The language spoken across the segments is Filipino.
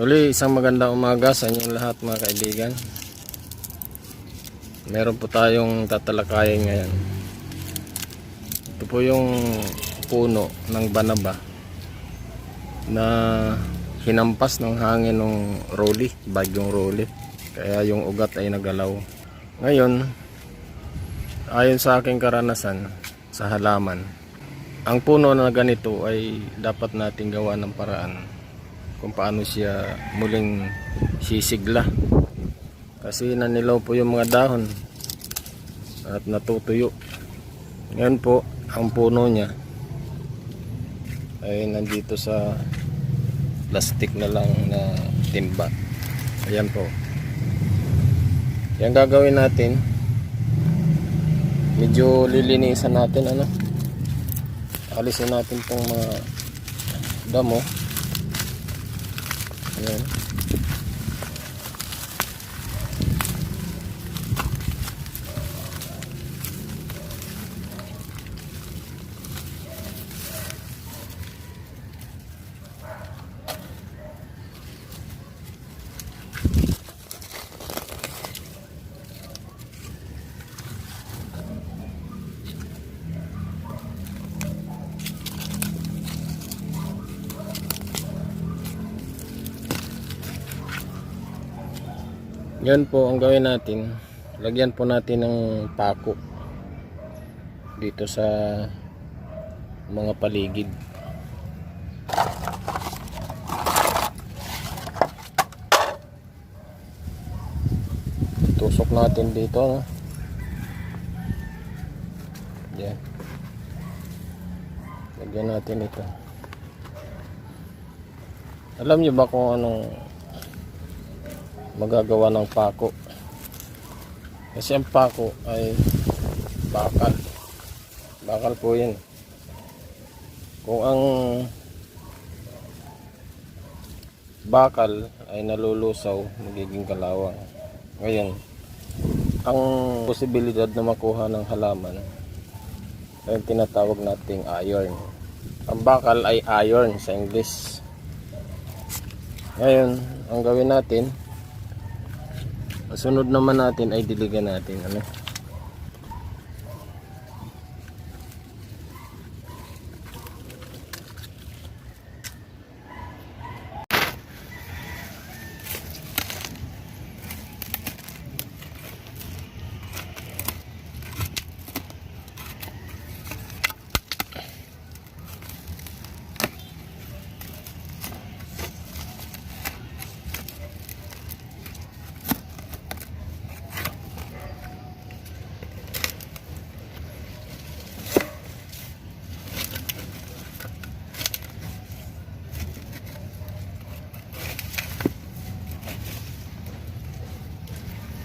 Uli, isang magandang umaga sa inyong lahat mga kaibigan. Meron po tayong tatalakayin ngayon. Ito po yung puno ng banaba na hinampas ng hangin ng rolly, bagyong rolly. Kaya yung ugat ay nagalaw. Ngayon, ayon sa aking karanasan sa halaman, ang puno na ganito ay dapat nating gawa ng paraan kung paano siya muling sisigla. Kasi nanilaw po yung mga dahon at natutuyo. Ngayon po ang puno niya ay nandito sa plastic na lang na timba. Ayan po. Yan gagawin natin medyo lilinisan natin ano? Alisin natin tong mga damo Ayan. Yan po ang gawin natin. Lagyan po natin ng pako dito sa mga paligid. Tusok natin dito. No? Yan. Lagyan natin ito. Alam niyo ba kung anong magagawa ng pako. Kasi ang pako ay bakal. Bakal po yun. Kung ang bakal ay nalulusaw magiging kalawang. Ngayon ang posibilidad na makuha ng halaman ay tinatawag nating iron. Ang bakal ay iron sa English. Ngayon ang gawin natin Sunod naman natin ay diligan natin ano.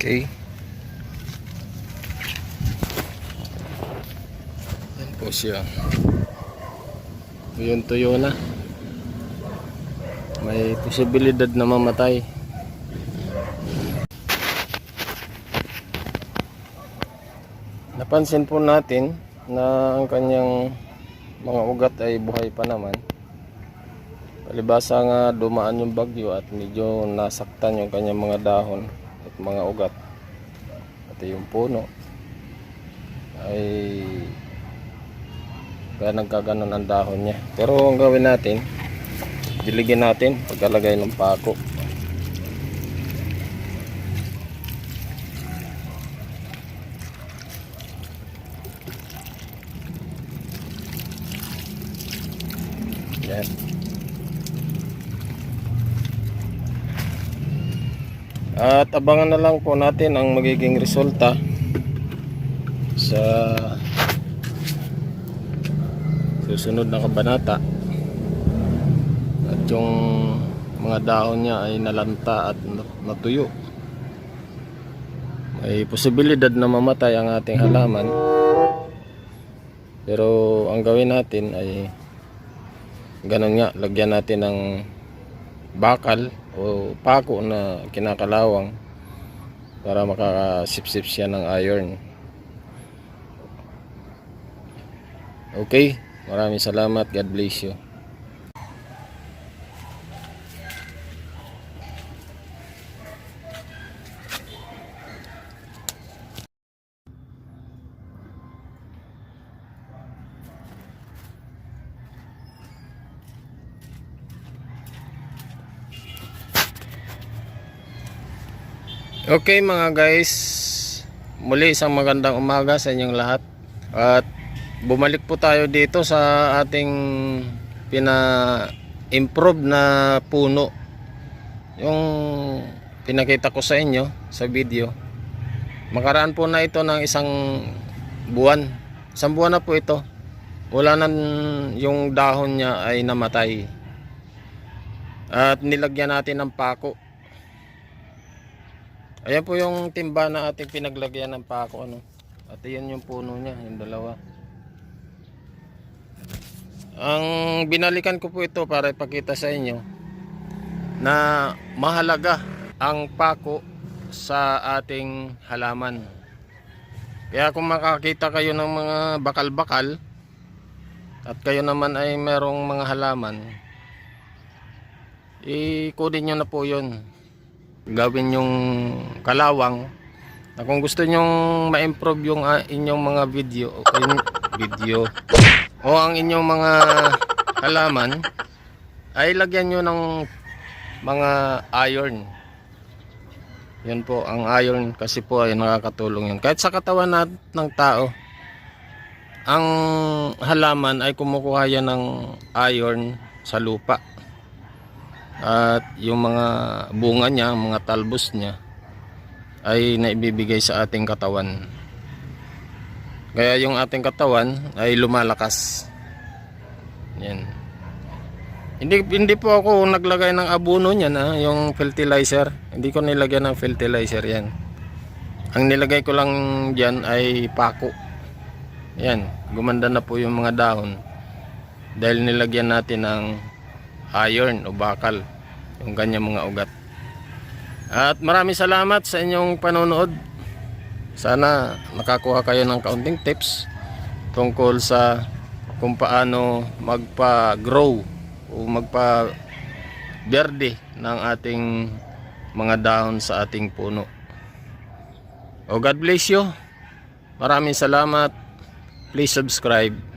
Okay. Yan po siya. Yun tuyo na. May posibilidad na mamatay. Napansin po natin na ang kanyang mga ugat ay buhay pa naman. Palibasa nga dumaan yung bagyo at medyo nasaktan yung kanyang mga dahon mga ugat. Pati yung puno ay kaya nagkaganon ang dahon niya. Pero ang gawin natin, diligyan natin pagkalagay ng pako. Yan. At abangan na lang po natin ang magiging resulta sa susunod na kabanata. At yung mga dahon niya ay nalanta at natuyo. May posibilidad na mamatay ang ating halaman. Pero ang gawin natin ay ganun nga, lagyan natin ng bakal o pako na kinakalawang para makakasipsip siya ng iron. Okay, maraming salamat. God bless you. Okay mga guys, muli isang magandang umaga sa inyong lahat. At bumalik po tayo dito sa ating pina-improve na puno. Yung pinakita ko sa inyo sa video. Makaraan po na ito ng isang buwan. Isang buwan na po ito. Wala na yung dahon niya ay namatay. At nilagyan natin ng pako. Ayan po yung timba na ating pinaglagyan ng pako ano. At ayan yung puno niya, yung dalawa. Ang binalikan ko po ito para ipakita sa inyo na mahalaga ang pako sa ating halaman. Kaya kung makakita kayo ng mga bakal-bakal at kayo naman ay merong mga halaman, ikunin nyo na po yun gawin yung kalawang. Na kung gusto nyong ma-improve yung ah, inyong mga video o in- video o ang inyong mga halaman ay lagyan nyo ng mga iron. Yun po ang iron kasi po ay nakakatulong yun. Kahit sa katawan na, ng tao ang halaman ay kumukuha yan ng iron sa lupa at yung mga bunga niya, mga talbos niya ay naibibigay sa ating katawan. Kaya yung ating katawan ay lumalakas. Yan. Hindi hindi po ako naglagay ng abono niyan ha, yung fertilizer. Hindi ko nilagyan ng fertilizer yan. Ang nilagay ko lang diyan ay pako. Yan, gumanda na po yung mga dahon. Dahil nilagyan natin ng iron o bakal yung kanyang mga ugat. At maraming salamat sa inyong panonood. Sana nakakuha kayo ng kaunting tips tungkol sa kung paano magpa-grow o magpa-berde ng ating mga dahon sa ating puno. O God bless you. Maraming salamat. Please subscribe